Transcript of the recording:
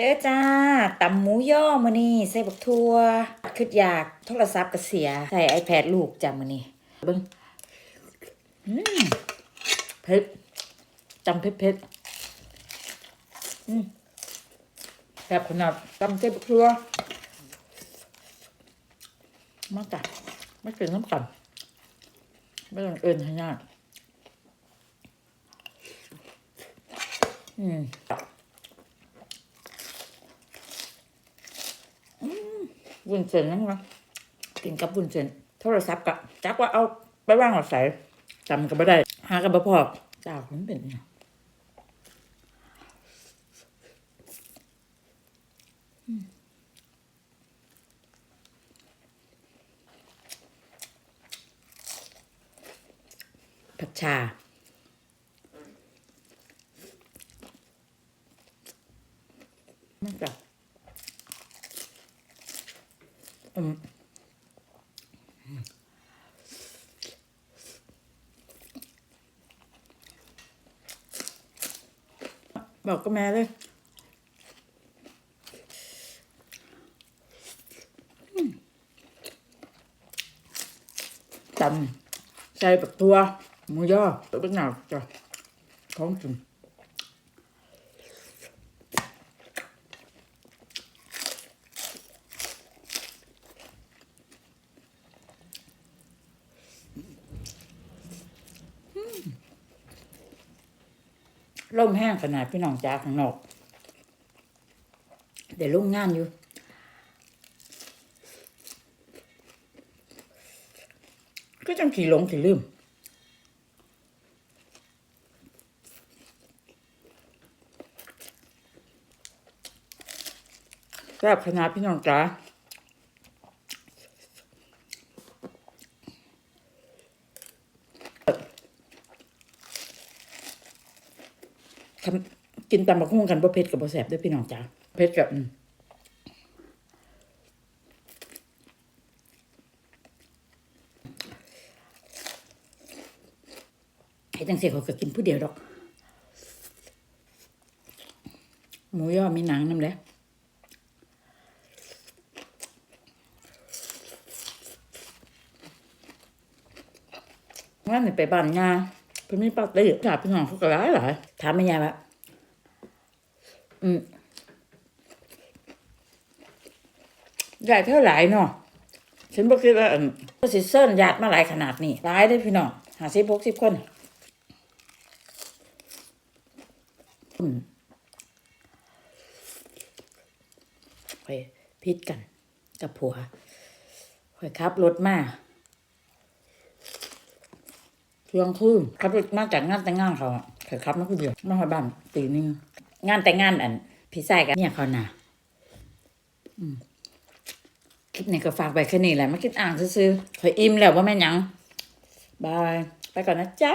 เด้อจ้าตำหมูย่อมื้อนี้ใส่บักทั่วคิดอยากโทรศัพท์ก็เสีย ใส่ iPad ลูกจ้ะมื้อนี้เบิ่งอืมเผ็ดจำเผ็ดเผ็ดอืมแบบขนาดตำใส่บักทั่วมาจ้ะไม่เกินน้ำกันไม่ต้องเอินให้ยากอืม วุ้นเส้นนั่นวะกินกับวุ้นเส้นโทรศัพท์กะจักว่าเอาไปว่างเอาใส่จำก็ไม่ได้ หากันบ่พอจ้ามันเป็นเนี่ยผัดชามันจะ อืมบอกกับแม่เลยอืมตำใส่ปักตัวหมูย่อตัวเป็นหนาวจ้ะท้องกิน ล่มแห้งขนาดพี่น้องจ้าข้างนอก เดี๋ยวลุ่งงานอยู่ก็จังขี่หลงขี่ลืมแซ่บขนาดพี่น้องจ้า กินตำบักหุ่งกันบ่เผ็ดกับบ่แซ่บด้วยพี่น้องจ้าเผ็ดกับไอ้จังเสียเขาก็กินผู้เดียวดอก หมูย่อมีหนังน้ำแล้วงั้นไปบ้านงา เพิ่นมีปาร์ตี้ถามพี่น้องเขาก็หลายหลายถามแม่ยายว่าอืมยายเท่าไหร่เนาะฉันบอกคิดว่าอืมก็สิเซินญาติมาหลายขนาดนี้หลายเด้พี่น้องหาสิบหกสิบคนอืมค่อยพิดกันกับผัวค่อยขับรถมา เที่ยงคืนขับรถมาจากงานแต่งงานเขาอะเคยขับมาคนเดียวมาหอยบ้านตีนึงงานแต่งงานอัน พี่ชายกันเนี่ยเขาน่ะคลิปนี้ก็ฝากไปแค่นี้แหละไม่คิดอ่านซื้อๆเคยอิ่มแล้วว่าแม่ยังบาย ไปก่อนนะจ๊ะ